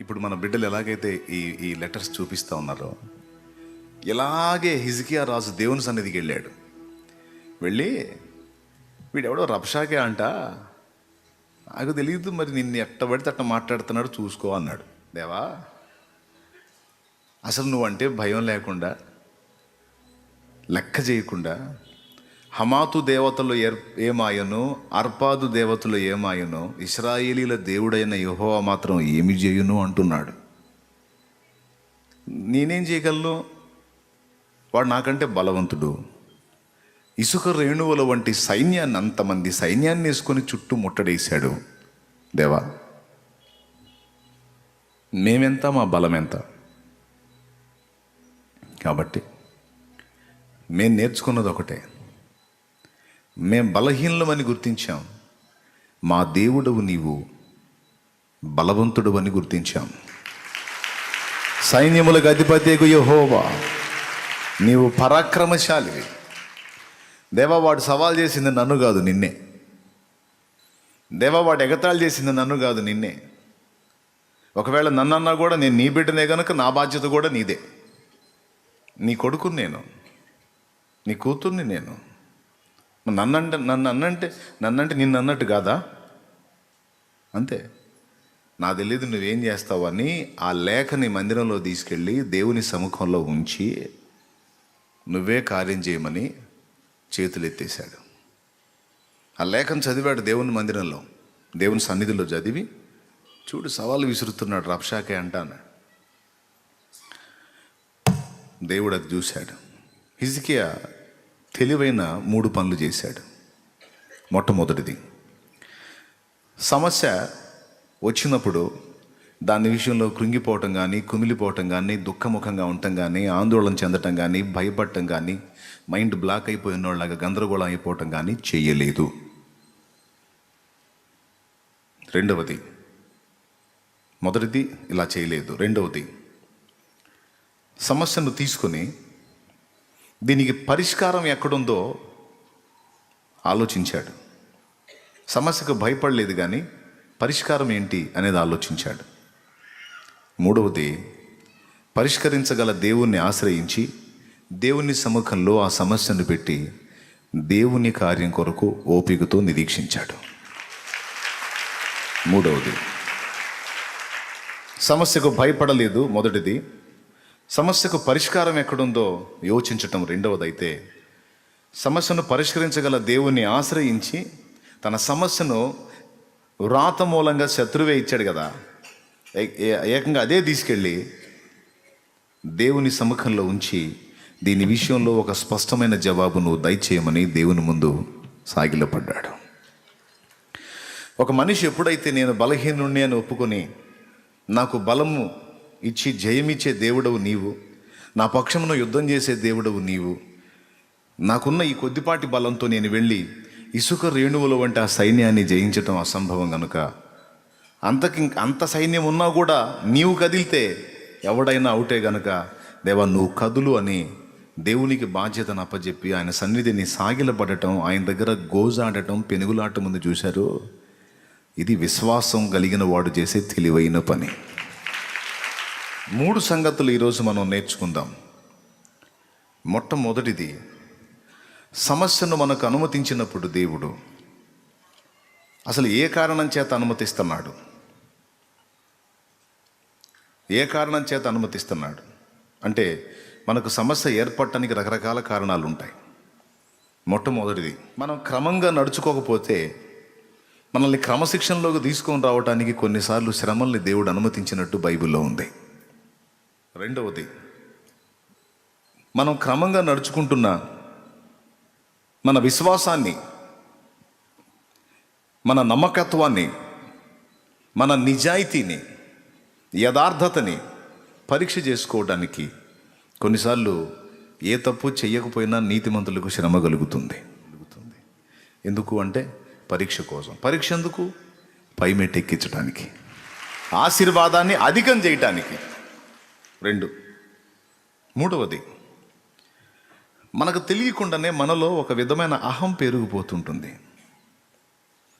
ఇప్పుడు మన బిడ్డలు ఎలాగైతే ఈ ఈ లెటర్స్ చూపిస్తూ ఉన్నారో ఇలాగే హిజికియా రాజు దేవుని సన్నిధికి వెళ్ళాడు. వెళ్ళి వీడెవడో రబ్షాకే అంట నాకు తెలియదు మరి నిన్ను ఎట్ట పడితే అట్ట మాట్లాడుతున్నాడు చూసుకో అన్నాడు. దేవా అసలు నువ్వంటే భయం లేకుండా లెక్క చేయకుండా హమాతు దేవతలు ఏర్ ఏమాయను అర్పాదు దేవతలు ఏమాయను ఇస్రాయేలీల దేవుడైన యెహోవా మాత్రం ఏమి చేయును అంటున్నాడు. నేనేం చేయగలను? వాడు నాకంటే బలవంతుడు. ఇసుక రేణువుల వంటి సైన్యాన్ని అంతమంది సైన్యాన్ని వేసుకొని చుట్టూ ముట్టడేశాడు దేవా. మేమెంత మా బలం ఎంత కాబట్టి మేము నేర్చుకున్నది ఒకటే. మేం బలహీనమని గుర్తించాం. మా దేవుడవు నీవు బలవంతుడు అని గుర్తించాం. సైన్యములకు అధిపతికు యహోవా నీవు పరాక్రమశాలివి. దేవా వాడు సవాల్ చేసింది నన్ను కాదు నిన్నే. దేవా వాడు ఎగతాళి చేసింది నన్ను కాదు నిన్నే. ఒకవేళ నన్ను అన్నా కూడా నేను నీ బిడ్డనే కనుక నా బాధ్యత కూడా నీదే. నీ కొడుకుని నేను నీ కూతుర్ని నేను. నన్నంటే నన్ను అన్నంటే నన్నంటే నిన్ను అన్నట్టు కాదా? అంతే. నా తెలియదు నువ్వేం చేస్తావని ఆ లేఖని మందిరంలో తీసుకెళ్ళి దేవుని సముఖంలో ఉంచి నువ్వే కార్యం చేయమని చేతులు ఎత్తేశాడు ఆ లేఖను చదివాడు దేవుని మందిరంలో. దేవుని సన్నిధిలో చదివి చూడు సవాలు విసురుతున్నాడు రప్షాకే అంటాను. దేవుడు అది చూశాడు. హిజికియా తెలివైన మూడు పనులు చేశాడు. మొట్టమొదటిది. సమస్య వచ్చినప్పుడు దాని విషయంలో కృంగిపోవటం కానీ కుమిలిపోవటం కానీ దుఃఖముఖంగా ఉండటం కానీ ఆందోళన చెందటం కానీ భయపడటం కానీ మైండ్ బ్లాక్ అయిపోయిన వాళ్ళగా గందరగోళం అయిపోవటం కానీ చేయలేదు. రెండవది. మొదటిది ఇలా చేయలేదు. రెండవది. సమస్యను తీసుకొని దీనికి పరిష్కారం ఎక్కడుందో ఆలోచించాడు. సమస్యకు భయపడలేదు కానీ పరిష్కారం ఏంటి అనేది ఆలోచించాడు. మూడవది పరిష్కరించగల దేవుణ్ణి ఆశ్రయించి దేవుని సముఖంలో ఆ సమస్యను పెట్టి దేవుని కార్యం కొరకు ఓపికతో నిరీక్షించాడు. మూడవది సమస్యకు భయపడలేదు. మొదటిది సమస్యకు పరిష్కారం ఎక్కడుందో యోచించటం రెండవదైతే సమస్యను పరిష్కరించగల దేవుణ్ణి ఆశ్రయించి తన సమస్యను వ్రాత మూలంగా శత్రువే ఇచ్చాడు కదా. ఏ- ఏకంగా అదే తీసుకెళ్ళి దేవుని సముఖంలో ఉంచి దీని విషయంలో ఒక స్పష్టమైన జవాబును దయచేయమని దేవుని ముందు సాగిలపడ్డాడు. ఒక మనిషి ఎప్పుడైతే నేను బలహీనుణ్ణి అని ఒప్పుకొని నాకు బలము ఇచ్చి జయమిచ్చే దేవుడవు నీవు. నా పక్షమును యుద్ధం చేసే దేవుడవు నీవు. నాకున్న ఈ కొద్దిపాటి బలంతో నేను వెళ్ళి ఇసుక రేణువుల వంటి ఆ సైన్యాన్ని జయించటం అసంభవం గనుక. అంతకి అంత సైన్యం ఉన్నా కూడా నీవు కదిలితే ఎవడైనా అవుటే గనుక దేవా నువ్వు కదులు అని దేవునికి బాధ్యతను అప్పజెప్పి ఆయన సన్నిధిని సాగిలపడటం ఆయన దగ్గర గోజాడటం పెనుగులాట ముందు చూశారు? ఇది విశ్వాసం కలిగిన వాడు చేసే తెలివైన పని. మూడు సంగతులు ఈరోజు మనం నేర్చుకుందాం. మొట్టమొదటిది సమస్యను మనకు అనుమతించినప్పుడు దేవుడు అసలు ఏ కారణం చేత అనుమతిస్తున్నాడు? ఏ కారణం చేత అనుమతిస్తున్నాడు? అంటే మనకు సమస్య ఏర్పడటానికి రకరకాల కారణాలు ఉంటాయి. మొట్టమొదటిది మనం క్రమంగా నడుచుకోకపోతే మనల్ని క్రమశిక్షణలోకి తీసుకొని రావడానికి కొన్నిసార్లు శ్రమల్ని దేవుడు అనుమతించినట్టు బైబిల్లో ఉంది. రెండవది మనం క్రమంగా నడుచుకుంటున్న మన విశ్వాసాన్ని మన నమ్మకత్వాన్ని మన నిజాయితీని యథార్థతని పరీక్ష చేసుకోవడానికి కొన్నిసార్లు ఏ తప్పు చేయకపోయినా నీతిమంతులకు శ్రమ కలుగుతుంది. కలుగుతుంది ఎందుకు అంటే పరీక్ష కోసం. పరీక్ష ఎందుకు? పైమెట్ ఎక్కించడానికి ఆశీర్వాదాన్ని అధికం చేయటానికి. రెండు. మూడవది మనకు తెలియకుండానే మనలో ఒక విధమైన అహం పెరిగిపోతుంటుంది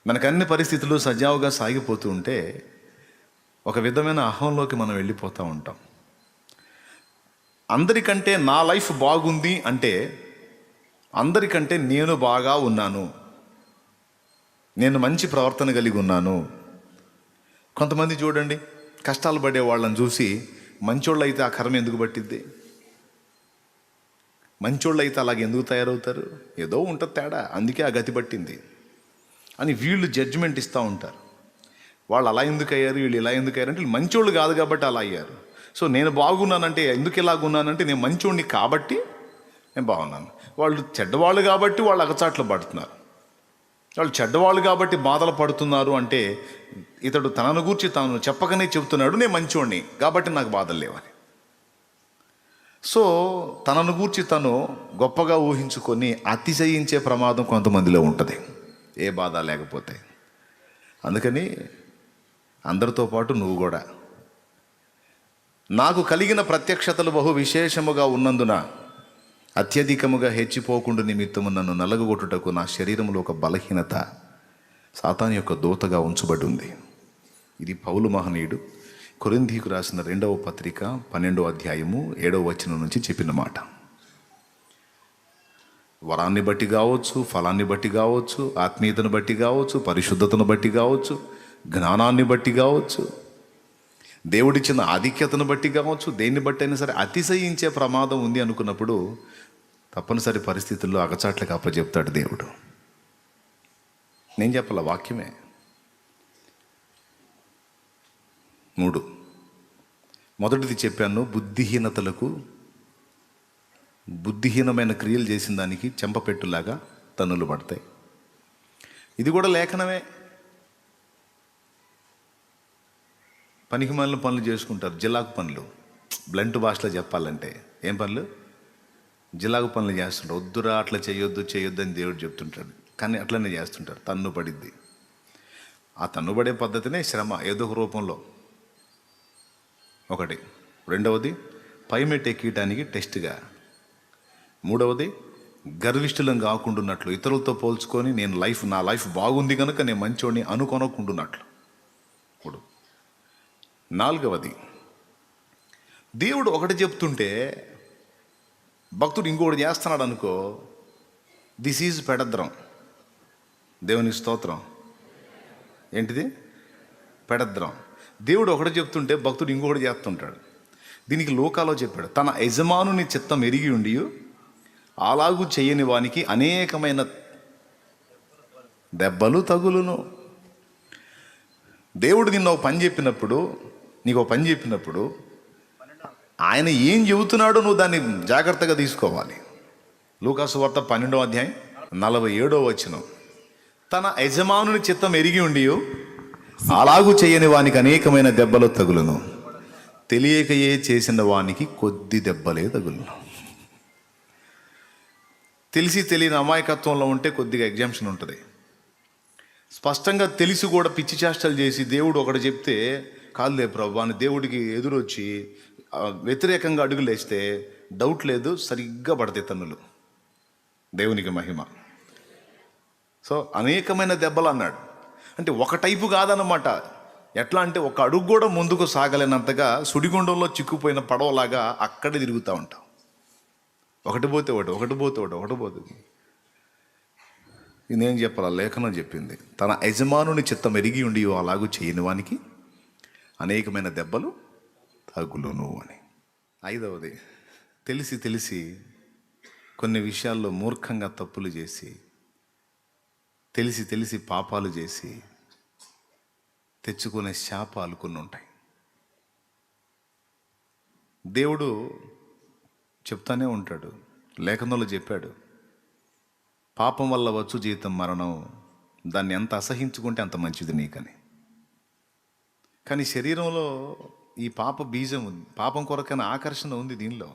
మనకు అన్ని పరిస్థితులు సజావుగా సాగిపోతూ ఉంటే ఒక విధమైన అహంలోకి మనం వెళ్ళిపోతూ ఉంటాం. అందరికంటే నా లైఫ్ బాగుంది అంటే అందరికంటే నేను బాగా ఉన్నాను. నేను మంచి ప్రవర్తన కలిగి ఉన్నాను. కొంతమంది చూడండి కష్టాలు పడే వాళ్ళని చూసి మంచోళ్ళు అయితే ఆ కర్మ ఎందుకు పట్టిద్ది? మంచోళ్ళు అయితే అలాగ ఎందుకు తయారవుతారు? ఏదో ఉంటుంది తేడా అందుకే ఆ గతి పట్టింది. అని వీళ్ళు జడ్జిమెంట్ ఇస్తూ ఉంటారు. వాళ్ళు అలా ఎందుకు అయ్యారు? వీళ్ళు ఇలా ఎందుకు అయ్యారు? అంటే వీళ్ళు మంచోళ్ళు కాదు కాబట్టి అలా అయ్యారు. సో నేను బాగున్నానంటే ఎందుకు ఇలాగున్నానంటే నేను మంచోడిని కాబట్టి నేను బాగున్నాను. వాళ్ళు చెడ్డవాళ్ళు కాబట్టి వాళ్ళు అగచాట్లు పడుతున్నారు. వాళ్ళు చెడ్డవాళ్ళు కాబట్టి బాధలు పడుతున్నారు అంటే ఇతడు తనను గూర్చి తనను చెప్పకనే చెబుతున్నాడు నేను మంచోడిని కాబట్టి నాకు బాధలు లేవని. సో తనను గూర్చి తను గొప్పగా ఊహించుకొని అతిశయించే ప్రమాదం కొంతమందిలో ఉంటుంది. ఏ బాధ లేకపోతే. అందుకని అందరితో పాటు నువ్వు కూడా నాకు కలిగిన ప్రత్యక్షతలు బహు విశేషముగా ఉన్నందున అత్యధికముగా హెచ్చిపోకుండా నిమిత్తము నన్ను నలగగొట్టుటకు నా శరీరంలో ఒక బలహీనత సాతాన్ యొక్క దూతగా ఉంచబడి ఉంది ఇది పౌలు మహనీయుడు కురింధీకు రాసిన రెండవ పత్రిక పన్నెండవ అధ్యాయము ఏడవ వచనం నుంచి చెప్పిన మాట. వరాన్ని బట్టి కావచ్చు ఫలాన్ని బట్టి కావచ్చు ఆత్మీయతను బట్టి కావచ్చు పరిశుద్ధతను బట్టి కావచ్చు జ్ఞానాన్ని బట్టి కావచ్చు దేవుడిచ్చిన ఆధిక్యతను బట్టి కావచ్చు దేన్ని బట్టి అయినా సరే అతిశయించే ప్రమాదం ఉంది అనుకున్నప్పుడు తప్పనిసరి పరిస్థితుల్లో అగచాట్లకు అప్పచెప్తాడు దేవుడు. నేను చెప్పాల వాక్యమే? మూడు. మొదటిది చెప్పాను బుద్ధిహీనతలకు బుద్ధిహీనమైన క్రియలు చేసిన దానికి చెంపపెట్టులాగా తన్నులు పడతాయి. ఇది కూడా లేఖనమే. పనికి పనులు చేసుకుంటారు జిల్లాకు పనులు. బ్లంట్ భాషలో చెప్పాలంటే. ఏం పనులు? జిలాగు పనులు చేస్తుంటారు. వద్దురా అట్లా చేయొద్దు చేయొద్దు అని దేవుడు చెప్తుంటాడు. కానీ అట్లనే చేస్తుంటారు. తన్ను పడిద్ది. ఆ తన్నుబడే పద్ధతినే శ్రమ ఏదో ఒక రూపంలో. ఒకటి. రెండవది పైమెట్ ఎక్కటానికి టెస్ట్గా. మూడవది గర్విష్ఠులం కాకుండాన్నట్లు ఇతరులతో పోల్చుకొని నేను లైఫ్ నా లైఫ్ బాగుంది కనుక నేను మంచోడిని అనుకొనకుండున్నట్లు. ఇప్పుడు నాలుగవది దేవుడు ఒకటి చెప్తుంటే భక్తుడు ఇంకొకటి చేస్తున్నాడు అనుకో దిస్ ఈజ్ పెడద్రం. దేవుని స్తోత్రం. ఏంటిది? పెడద్రం. దేవుడు ఒకటి చెప్తుంటే భక్తుడు ఇంకొకటి చేస్తుంటాడు. దీనికి లోకాలో చెప్పాడు తన యజమానుని చిత్తం ఎరిగి ఉండి అలాగూ చేయని వానికి అనేకమైన దెబ్బలు తగులును. దేవుడు నిన్న ఒక పని చెప్పినప్పుడు నీకు ఒక పని చెప్పినప్పుడు ఆయన ఏం చెబుతున్నాడో నువ్వు దాన్ని జాగ్రత్తగా తీసుకోవాలి. లూకాసు వార్త పన్నెండో అధ్యాయం నలభై ఏడో వచనం. తన యజమానుని చిత్తం ఎరిగి ఉండియో అలాగూ చేయని వానికి అనేకమైన దెబ్బలు తగులును. తెలియకయే చేసిన వానికి కొద్ది దెబ్బలే తగులును. తెలిసి తెలియని అమాయకత్వంలో ఉంటే కొద్దిగా ఎగ్జామ్షన్ ఉంటుంది. స్పష్టంగా తెలిసి కూడా పిచ్చి చేష్టలు చేసి దేవుడు ఒకటి చెప్తే కాదులే ప్రభు అని దేవుడికి ఎదురొచ్చి వ్యతిరేకంగా అడుగులు వేస్తే డౌట్ లేదు సరిగ్గా పడతాయి తన్నులు. దేవునికి మహిమ. సో అనేకమైన దెబ్బలు అన్నాడు. అంటే ఒక టైపు కాదనమాట ఎట్లా అంటే ఒక అడుగు కూడా ముందుకు సాగలేనంతగా సుడిగుండంలో చిక్కుపోయిన పడవలాగా అక్కడే తిరుగుతూ ఉంటాం. ఒకటి పోతే ఒకటి ఒకటి పోతే ఒకటి ఒకటి పోతుంది ఇదేం చెప్పాలా? లేఖనం చెప్పింది. తన యజమానుని చిత్తం ఎరిగి ఉండి అలాగూ చేయని వానికి అనేకమైన దెబ్బలు తగులును అని. ఐదవది తెలిసి తెలిసి కొన్ని విషయాల్లో మూర్ఖంగా తప్పులు చేసి తెలిసి తెలిసి పాపాలు చేసి తెచ్చుకునే శాపాలు కొన్ని ఉంటాయి. దేవుడు చెప్తానే ఉంటాడు లేఖనంలో చెప్పాడు పాపం వల్ల వచ్చు జీవితం మరణం దాన్ని ఎంత అసహించుకుంటే అంత మంచిది నీకని. కానీ శరీరంలో ఈ పాప బీజం ఉంది. పాపం కొరకైన ఆకర్షణ ఉంది దీనిలో.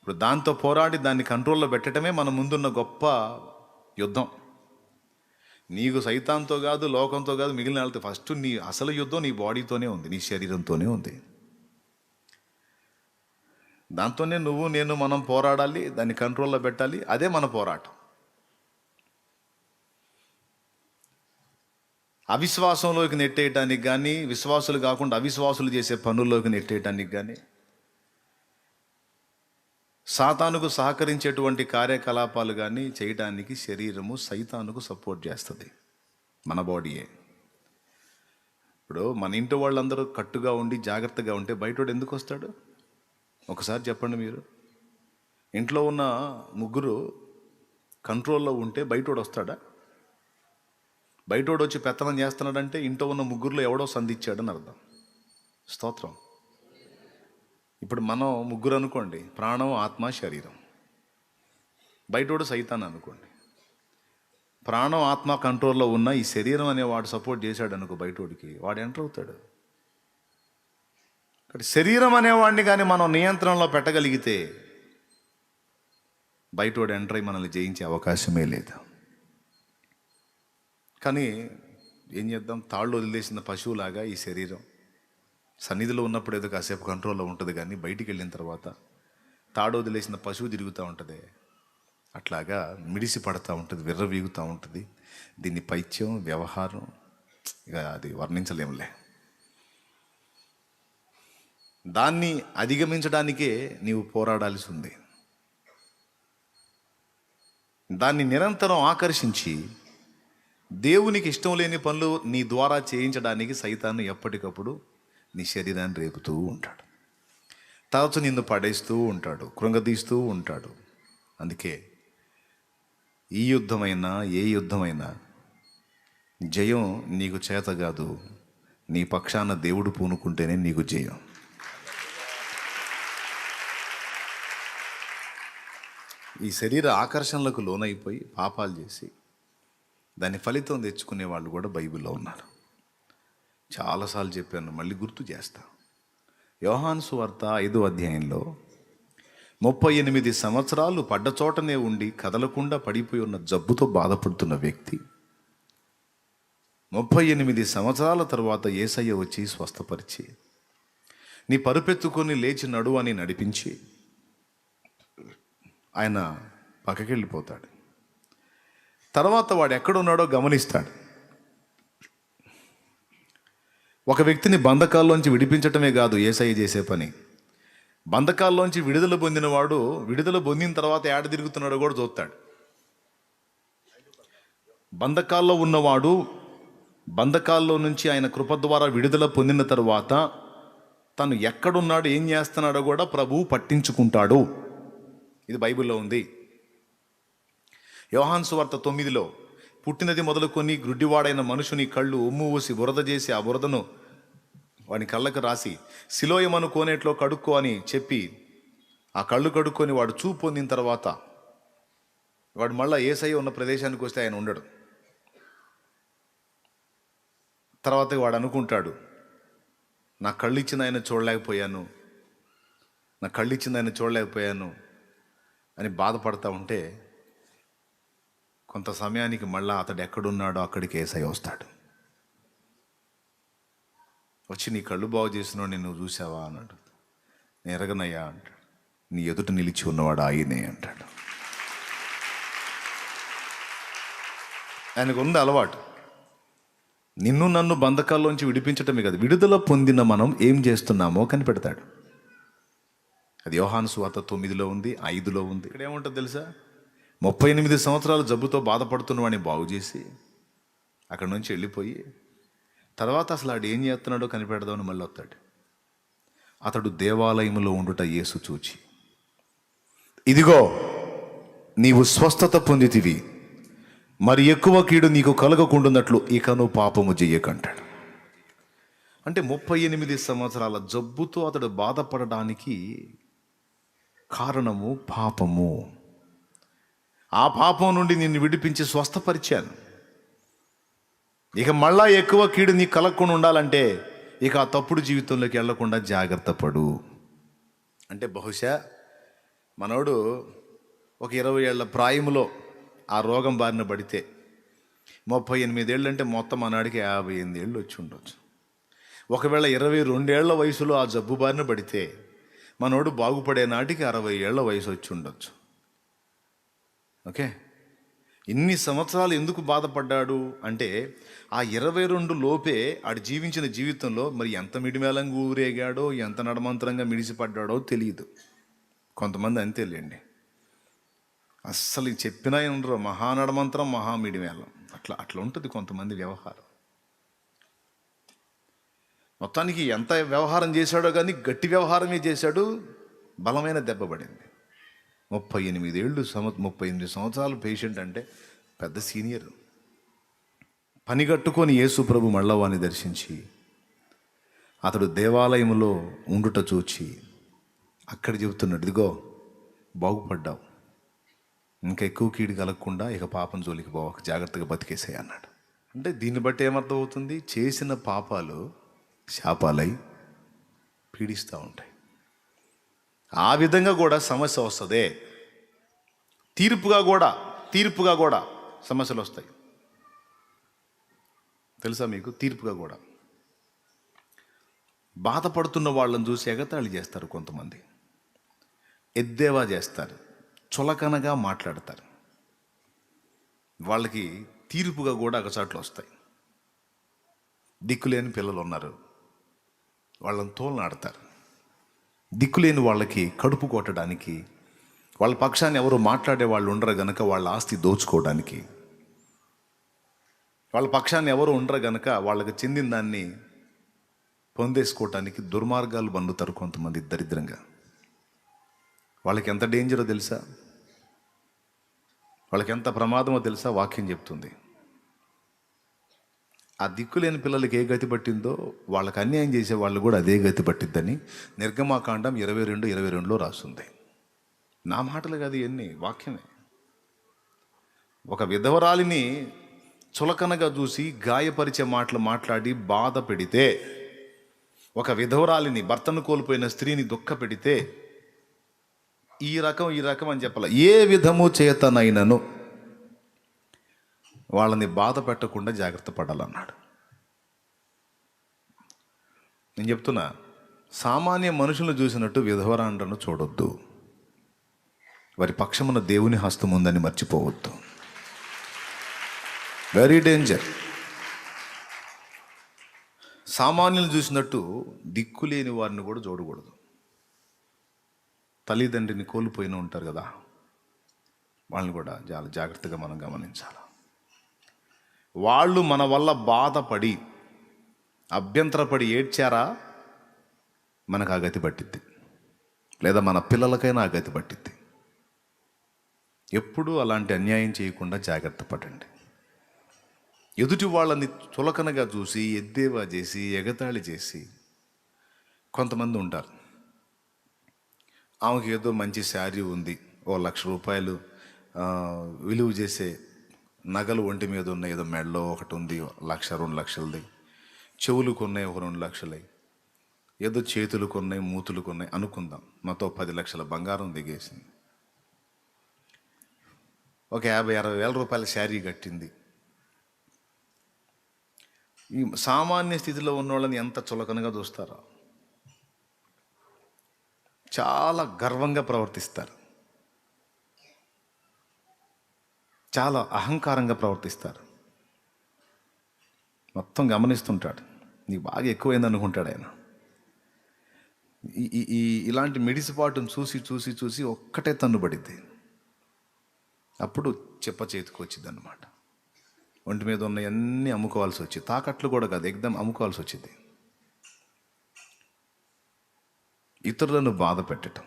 ఇప్పుడు దాంతో పోరాడి దాన్ని కంట్రోల్లో పెట్టడమే మన ముందున్న గొప్ప యుద్ధం. నీకు సైతాంతో కాదు లోకంతో కాదు మిగిలిన వాళ్ళతో ఫస్ట్ నీ అసలు యుద్ధం నీ బాడీతోనే ఉంది నీ శరీరంతోనే ఉంది. దాంతోనే నువ్వు నేను మనం పోరాడాలి దాన్ని కంట్రోల్లో పెట్టాలి అదే మన పోరాటం. అవిశ్వాసంలోకి నెట్టేయటానికి కానీ విశ్వాసులు కాకుండా అవిశ్వాసులు చేసే పనుల్లోకి నెట్టేయటానికి కానీ సాతానుకు సహకరించేటువంటి కార్యకలాపాలు కానీ చేయడానికి శరీరము సైతానుకు సపోర్ట్ చేస్తుంది మన బాడీయే. ఇప్పుడు మన ఇంటి వాళ్ళందరూ కట్టుగా ఉండి జాగ్రత్తగా ఉంటే బయటోడు ఎందుకు వస్తాడు? ఒకసారి చెప్పండి మీరు. ఇంట్లో ఉన్న ముగ్గురు కంట్రోల్లో ఉంటే బయటోడు వస్తాడా? బయటోడు వచ్చి పెత్తనం చేస్తున్నాడంటే ఇంట్లో ఉన్న ముగ్గురులో ఎవడో సంధించాడని అర్థం. స్తోత్రం. ఇప్పుడు మనం ముగ్గురు అనుకోండి ప్రాణం ఆత్మ శరీరం. బయటోడు సైతాన్ అనుకోండి. ప్రాణం ఆత్మ కంట్రోల్లో ఉన్న ఈ శరీరం అనే వాడు సపోర్ట్ చేశాడు అనుకో బయటోడికి వాడు ఎంటర్ అవుతాడు. శరీరం అనేవాడిని కానీ మనం నియంత్రణలో పెట్టగలిగితే బయటోడు ఎంటర్ అయి మనల్ని జయించే అవకాశమే లేదు. కానీ ఏం చేద్దాం? తాళ్ళు వదిలేసిన పశువులాగా ఈ శరీరం. సన్నిధిలో ఉన్నప్పుడు ఏదో కాసేపు కంట్రోల్లో ఉంటుంది కానీ బయటికి వెళ్ళిన తర్వాత తాడు వదిలేసిన పశువు తిరుగుతూ ఉంటుంది. అట్లాగా మిడిసి పడతా ఉంటుంది విర్రవీగుతూ ఉంటుంది. దీన్ని పైత్యం వ్యవహారం ఇక అది వర్ణించలేములే. దాన్ని అధిగమించడానికే నీవు పోరాడాల్సి ఉంది. దాన్ని నిరంతరం ఆకర్షించి దేవునికి ఇష్టం లేని పనులు నీ ద్వారా చేయించడానికి సైతాన్ని ఎప్పటికప్పుడు నీ శరీరాన్ని రేపుతూ ఉంటాడు. తరచు నిన్ను పడేస్తూ ఉంటాడు కృంగదీస్తూ ఉంటాడు. అందుకే ఈ యుద్ధమైనా ఏ యుద్ధమైనా జయం నీకు చేత కాదు నీ పక్షాన దేవుడు పూనుకుంటేనే నీకు జయం. ఈ శరీర ఆకర్షణలకు లోనైపోయి పాపాలు చేసి దాని ఫలితం తెచ్చుకునే వాళ్ళు కూడా బైబిల్లో ఉన్నారు. చాలాసార్లు చెప్పాను మళ్ళీ గుర్తు చేస్తా. యోహాను సువార్త ఐదో అధ్యాయంలో ముప్పై ఎనిమిది సంవత్సరాలు పడ్డ చోటనే ఉండి కదలకుండా పడిపోయి ఉన్న జబ్బుతో బాధపడుతున్న వ్యక్తి ముప్పై ఎనిమిది సంవత్సరాల తర్వాత ఏసయ్య వచ్చి స్వస్థపరిచి నీ పరుపెత్తుకొని లేచి నడు అని నడిపించి ఆయన పక్కకెళ్ళిపోతాడు. తర్వాత వాడు ఎక్కడున్నాడో గమనిస్తాడు. ఒక వ్యక్తిని బంధకాల్లోంచి విడిపించటమే కాదు ఏసఐ చేసే పని. బంధకాల్లోంచి విడుదల పొందినవాడు విడుదల పొందిన తర్వాత ఏడ తిరుగుతున్నాడో కూడా చూస్తాడు. బంధకాల్లో ఉన్నవాడు బంధకాల్లో నుంచి ఆయన కృప ద్వారా విడుదల పొందిన తర్వాత తను ఎక్కడున్నాడు ఏం చేస్తున్నాడో కూడా ప్రభువు పట్టించుకుంటాడు. ఇది బైబిల్లో ఉంది. యోహాన్సు వార్త తొమ్మిదిలో పుట్టినది మొదలుకొని గ్రుడ్డివాడైన మనుషుని కళ్ళు ఉమ్ము ఊసి బురద చేసి ఆ బురదను వాని కళ్ళకు రాసి శిలోయమను కోనేట్లో కడుక్కో అని చెప్పి ఆ కళ్ళు కడుక్కొని వాడు చూపు పొందిన తర్వాత వాడు మళ్ళా ఏసై ఉన్న ప్రదేశానికి వస్తే ఆయన ఉండడు. తర్వాత వాడు అనుకుంటాడు నా కళ్ళు ఇచ్చిన ఆయన చూడలేకపోయాను నా కళ్ళు ఇచ్చింది ఆయన చూడలేకపోయాను అని బాధపడతా ఉంటే కొంత సమయానికి మళ్ళా అతడు ఎక్కడున్నాడో అక్కడికి ఏసై వస్తాడు. వచ్చి నీ కళ్ళు బాగు చేసిన నేను నువ్వు చూసావా అన్నాడు. నేను ఎరగనయ్యా అంటాడు. నీ ఎదుట నిలిచి ఉన్నవాడు ఆయనే అంటాడు. ఆయనకు ఉంది అలవాటు. నిన్ను నన్ను బంధకాల్లోంచి విడిపించటమే కాదు విడుదల పొందిన మనం ఏం చేస్తున్నామో కనిపెడతాడు. అది యోహాను సువార్త తొమ్మిదిలో ఉంది ఐదులో ఉంది. ఇక్కడ ఏముంటుంది తెలుసా? ముప్పై ఎనిమిది సంవత్సరాలు జబ్బుతో బాధపడుతున్న వాడిని బాగు చేసి అక్కడి నుంచి వెళ్ళిపోయి తర్వాత అసలు ఆడు ఏం చేస్తున్నాడో కనిపెడదామని మళ్ళీ వస్తాడు. అతడు దేవాలయంలో ఉండుట యేసు చూచి ఇదిగో నీవు స్వస్థత పొందితివి మరి ఎక్కువ కీడు నీకు కలగకుండున్నట్లు ఇకను పాపము చెయ్యకంటాడు అంటే ముప్పై ఎనిమిది సంవత్సరాల జబ్బుతో అతడు బాధపడడానికి కారణము పాపము. ఆ పాపం నుండి నిన్ను విడిపించి స్వస్థపరిచాను. ఇక మళ్ళా ఎక్కువ కీడు నీ కలగకుండా ఉండాలంటే ఇక ఆ తప్పుడు జీవితంలోకి వెళ్ళకుండా జాగ్రత్త పడు. అంటే బహుశా మనోడు ఒక ఇరవై ఏళ్ళ ప్రాయములో ఆ రోగం బారిన పడితే ముప్పై ఎనిమిదేళ్ళు అంటే మొత్తం మనాడికి యాభై ఎనిమిది ఏళ్ళు వచ్చి ఉండొచ్చు. ఒకవేళ ఇరవై రెండేళ్ళ వయసులో ఆ జబ్బు బారిన పడితే మనోడు బాగుపడే నాటికి అరవై ఏళ్ళ వయసు వచ్చి ఉండొచ్చు. ఓకే? ఇన్ని సంవత్సరాలు ఎందుకు బాధపడ్డాడు అంటే ఆ ఇరవై రెండు లోపే ఆడు జీవించిన జీవితంలో మరి ఎంత మిడిమేళంగా ఊరేగాడో ఎంత నడమంతరంగా మిడిసిపడ్డాడో తెలియదు కొంతమంది అంతేలేండి. అస్సలు చెప్పినా ఉండరు మహానడమంతరం మహామిడిమేళం అట్లా అట్లా ఉంటుంది కొంతమంది వ్యవహారం. మొత్తానికి ఎంత వ్యవహారం చేశాడో కానీ గట్టి వ్యవహారమే చేశాడు. బలమైన దెబ్బ పడింది. ముప్పై ఎనిమిదేళ్ళు సంవ ముప్పై ఎనిమిది సంవత్సరాలు పేషెంట్ అంటే పెద్ద సీనియర్. పనిగట్టుకొని యేసు ప్రభు మళ్ళవాని దర్శించి అతడు దేవాలయంలో ఉండుట చూచి అక్కడ చెబుతున్నాడు ఇదిగో బాగుపడ్డావు. ఇంకా ఎక్కువ కీడు కలగకుండా ఇక పాపం జోలికి పోవక జాగ్రత్తగా బతికేసాయి అన్నాడు. అంటే దీన్ని బట్టి ఏమర్థం అవుతుంది చేసిన పాపాలు శాపాలై పీడిస్తూ ఉంటాయి. ఆ విధంగా కూడా సమస్య వస్తుంది. తీర్పుగా కూడా తీర్పుగా కూడా సమస్యలు వస్తాయి. తెలుసా మీకు? తీర్పుగా కూడా. బాధపడుతున్న వాళ్ళని చూసి ఎగతాళి చేస్తారు కొంతమంది. ఎద్దేవా చేస్తారు. చులకనగా మాట్లాడతారు. వాళ్ళకి తీర్పుగా కూడా ఒకసాట్లు వస్తాయి. దిక్కులేని పిల్లలు ఉన్నారు. వాళ్ళని తోలనాడతారు. దిక్కులేని వాళ్ళకి కడుపు కొట్టడానికి వాళ్ళ పక్షాన్ని ఎవరు మాట్లాడే వాళ్ళు ఉండరు గనక వాళ్ళ ఆస్తి దోచుకోవడానికి. వాళ్ళ పక్షాన్ని ఎవరు ఉండరు గనక వాళ్ళకి చెందిన దాన్ని పొందేసుకోవటానికి దుర్మార్గాలు బండుతారు కొంతమంది దరిద్రంగా. వాళ్ళకి ఎంత డేంజరో తెలుసా? వాళ్ళకి ఎంత ప్రమాదమో తెలుసా? వాక్యం చెప్తుంది. ఆ దిక్కులేని పిల్లలకి ఏ గతి పట్టిందో వాళ్ళకి అన్యాయం చేసే వాళ్ళు కూడా అదే గతి పట్టిద్దని నిర్గమాకాండం ఇరవై రెండు ఇరవై రెండులో రాస్తుంది నా మాటలు కాదు ఎన్ని వాక్యమే. ఒక విధవరాలిని చులకనగా చూసి గాయపరిచే మాటలు మాట్లాడి బాధ పెడితే ఒక విధవరాలిని భర్తను కోల్పోయిన స్త్రీని దుఃఖ పెడితే ఈ రకం ఈ రకం అని చెప్పాల. ఏ విధము చేతనైనను వాళ్ళని బాధ పెట్టకుండా జాగ్రత్త పడాలన్నాడు. నేను చెప్తున్నా సామాన్య మనుషులను చూసినట్టు విధవరాండ్రను చూడొద్దు. వారి పక్షమున దేవుని హస్తం ఉందని మర్చిపోవద్దు. వెరీ డేంజర్ సామాన్యులు చూసినట్టు దిక్కులేని వారిని కూడా చూడకూడదు. తల్లిదండ్రిని కోల్పోయిన ఉంటారు కదా వాళ్ళని కూడా చాలా జాగ్రత్తగా మనం గమనించాలి? వాళ్ళు మన వల్ల బాధపడి అభ్యంతరపడి ఏడ్చారా? మనకు ఆ గతి పట్టిద్ది. లేదా మన పిల్లలకైనా ఆ గతి పట్టిద్ది. ఎప్పుడూ అలాంటి అన్యాయం చేయకుండా జాగ్రత్త పడండి. ఎదుటి వాళ్ళని చులకనగా చూసి ఎద్దేవా చేసి ఎగతాళి చేసి కొంతమంది ఉంటారు. ఆమెకి ఏదో మంచి శారీ ఉంది ఓ లక్ష రూపాయలు విలువ చేసే నగలు ఒంటి మీద ఉన్న ఏదో మెడలో ఒకటి ఉంది. లక్ష రెండు లక్షలది. చెవులు కొన్నాయి. ఒక రెండు లక్షలై ఏదో చేతులు కొన్నాయి. మూతులు కొన్నాయి. అనుకుందాం. నాతో పది లక్షల బంగారం దిగేసింది. ఒక యాభై అరవై వేల రూపాయల శారీ కట్టింది. ఈ సామాన్య స్థితిలో ఉన్న వాళ్ళని ఎంత చులకనగా చూస్తారో. చాలా గర్వంగా ప్రవర్తిస్తారు. చాలా అహంకారంగా ప్రవర్తిస్తారు. మొత్తం గమనిస్తుంటాడు. నీకు బాగా ఎక్కువైంది అనుకుంటాడు ఆయన. ఈ- ఈ ఇలాంటి మిడిసిపాటును చూసి చూసి చూసి ఒక్కటే తన్నుబడిద్ది. అప్పుడు చెప్ప చేతికి వచ్చింది అనమాట ఒంటి మీద ఉన్న అన్నీ అమ్ముకోవాల్సి వచ్చి తాకట్లు కూడా కాదు ఎగ్దం అమ్ముకోవాల్సి వచ్చింది. ఇతరులను బాధ పెట్టడం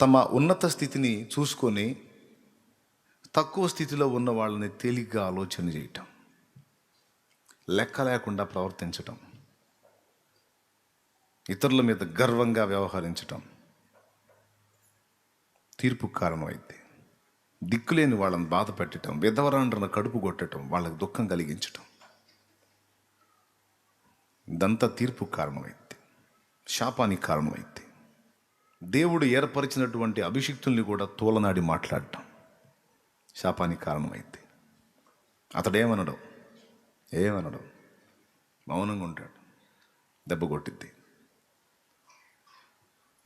తమ ఉన్నత స్థితిని చూసుకొని తక్కువ స్థితిలో ఉన్న వాళ్ళని తేలిగ్గా ఆలోచన చేయటం. లెక్క లేకుండా ప్రవర్తించటం. ఇతరుల మీద గర్వంగా వ్యవహరించటం. తీర్పు కారణమైంది దిక్కులేని వాళ్ళని బాధ పెట్టడం విధవరాండ్రను కడుపు కొట్టడం వాళ్ళకి దుఃఖం కలిగించటం. ఇదంతా తీర్పు కారణమైంది శాపానికి కారణమైంది దేవుడు ఏర్పరిచినటువంటి అభిషిక్తుల్ని కూడా తోలనాడి మాట్లాడటం. శాపానికి కారణమైంది. అతడేమనడం? ఏమనడం? మౌనంగా ఉంటాడు. దెబ్బ కొట్టిద్ది.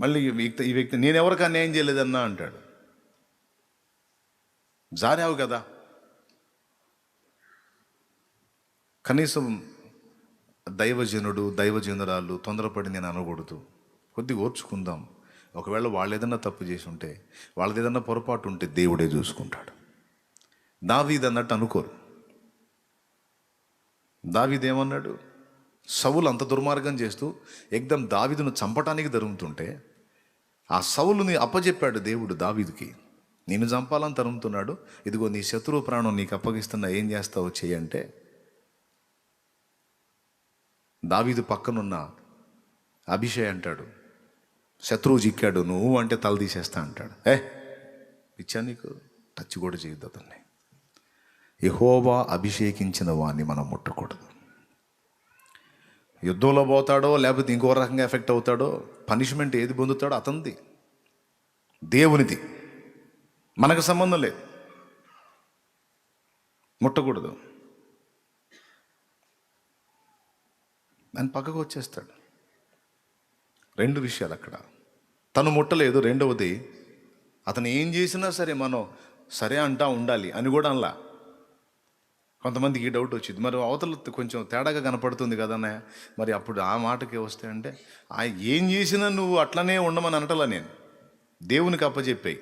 మళ్ళీ ఈ వ్యక్తి ఈ వ్యక్తి నేను ఎవరికి అన్యాయం చేయలేదన్నా అంటాడు. జారావు కదా. కనీసం దైవజనుడు దైవజనురాలు తొందరపడి నేను అనకూడదు. కొద్దిగా ఓర్చుకుందాం. ఒకవేళ వాళ్ళు ఏదన్నా తప్పు చేసి ఉంటే వాళ్ళది ఏదన్నా పొరపాటు ఉంటే దేవుడే చూసుకుంటాడు. దావీద్ అన్నట్టు అనుకోరు. దావీద్ ఏమన్నాడు? సవులు అంత దుర్మార్గం చేస్తూ ఎగ్దం దావీదును చంపటానికి తరుముతుంటే ఆ సవులుని అప్పచెప్పాడు దేవుడు దావీదుకి. నేను చంపాలని తరుముతున్నాడు. ఇదిగో నీ శత్రువు ప్రాణం నీకు అప్పగిస్తున్నా ఏం చేస్తావు చేయంటే దావీదు పక్కనున్న అభిషేక్ అంటాడు. శత్రువు చిక్కాడు నువ్వు అంటే తల తీసేస్తా అంటాడు. ఏ ఇచ్చా నీకు? టచ్ కూడా చేయొద్దు అతన్ని. యహోవా అభిషేకించిన వాడిని మనం ముట్టకూడదు. యుద్ధంలో పోతాడో లేకపోతే ఇంకో రకంగా ఎఫెక్ట్ అవుతాడో పనిష్మెంట్ ఏది పొందుతాడో అతనిది. దేవునిది. మనకు సంబంధం లేదు. ముట్టకూడదు. ఆయన పక్కకు వచ్చేస్తాడు. రెండు విషయాలు అక్కడ. తను ముట్టలేదు. రెండవది అతను ఏం చేసినా సరే మనం సరే అంటా ఉండాలి అని కూడా అనలా. కొంతమందికి ఈ డౌట్ వచ్చింది. మరి అవతల కొంచెం తేడాగా కనపడుతుంది కదన్న మరి అప్పుడు ఆ మాటకి వస్తే అంటే ఆ ఏం చేసినా నువ్వు అట్లనే ఉండమని అనటలా నేను. దేవునికి అప్పచెప్పాయి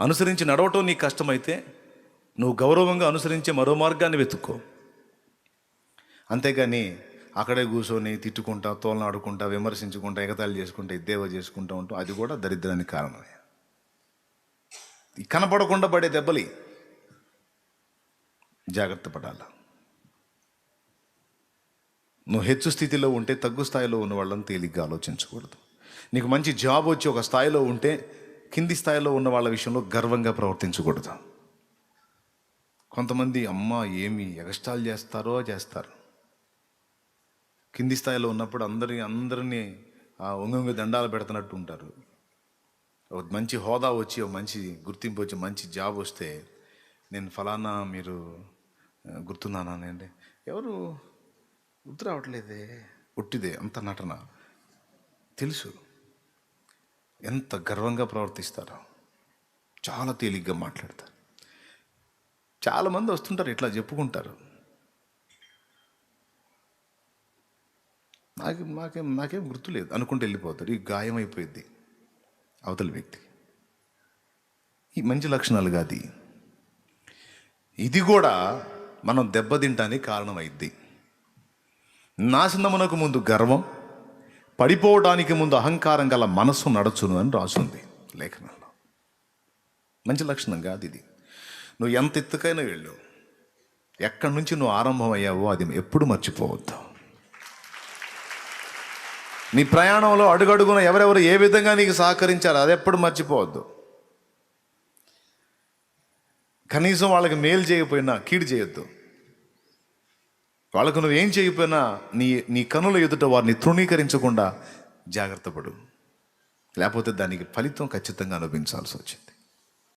అనుసరించి నడవటం నీకు కష్టమైతే నువ్వు గౌరవంగా అనుసరించే మరో మార్గాన్ని వెతుక్కో. అంతేగాని అక్కడే కూర్చొని తిట్టుకుంటా తోలనాడుకుంటా విమర్శించుకుంటా ఎగతాళి చేసుకుంటా ఇద్దేవా చేసుకుంటా ఉంటాం అది కూడా దరిద్రానికి కారణమే కనపడకుండా పడే దెబ్బలి. జాగ్రత్త పడాల. నువ్వు హెచ్చు స్థితిలో ఉంటే తగ్గు స్థాయిలో ఉన్న వాళ్ళని తేలిగ్గా ఆలోచించకూడదు. నీకు మంచి జాబ్ వచ్చి ఒక స్థాయిలో ఉంటే కింది స్థాయిలో ఉన్న వాళ్ళ విషయంలో గర్వంగా ప్రవర్తించకూడదు. కొంతమంది అమ్మ ఏమి ఎగస్టాల్ చేస్తారో చేస్తారు. కింది స్థాయిలో ఉన్నప్పుడు అందరి అందరినీ ఆ ఒంగొంగ దండాలు పెడుతున్నట్టు ఉంటారు. ఒక మంచి హోదా వచ్చి ఒక మంచి గుర్తింపు వచ్చి మంచి జాబ్ వస్తే నేను ఫలానా మీరు గుర్తున్నానా అంటే ఎవరు గుర్తు రావట్లేదే. ఉట్టిదే అంత నటన. తెలుసు. ఎంత గర్వంగా ప్రవర్తిస్తారో. చాలా తేలిగ్గా మాట్లాడతారు. చాలామంది వస్తుంటారు ఇట్లా చెప్పుకుంటారు. నాకు నాకేం నాకేం గుర్తులేదు. అనుకుంటూ వెళ్ళిపోతారు. ఈ గాయం అయిపోయింది అవతల వ్యక్తి. ఈ మంచి లక్షణాలు కాదు ఇది కూడా మనం దెబ్బతింటానికి కారణమైద్ది. నాశనమునకు ముందు గర్వం పడిపోవడానికి ముందు అహంకారం గల మనస్సు నడచును అని రాసుంది లేఖనంలో. మంచి లక్షణం కాదు ఇది. నువ్వు ఎంత ఎత్తుకైనా వెళ్ళు. ఎక్కడి నుంచి నువ్వు ఆరంభం అయ్యావో అది ఎప్పుడు మర్చిపోవద్దు. నీ ప్రయాణంలో అడుగడుగున ఎవరెవరు ఏ విధంగా నీకు సహకరించారో అది ఎప్పుడు మర్చిపోవద్దు. కనీసం వాళ్ళకి మేలు చేయకపోయినా కీడు చేయొద్దు. వాళ్ళకు నువ్వేం చేయకపోయినా నీ నీ కనుల ఎదుట వారిని తృణీకరించకుండా జాగ్రత్త పడు. లేకపోతే దానికి ఫలితం ఖచ్చితంగా అనుభవించాల్సి వచ్చింది.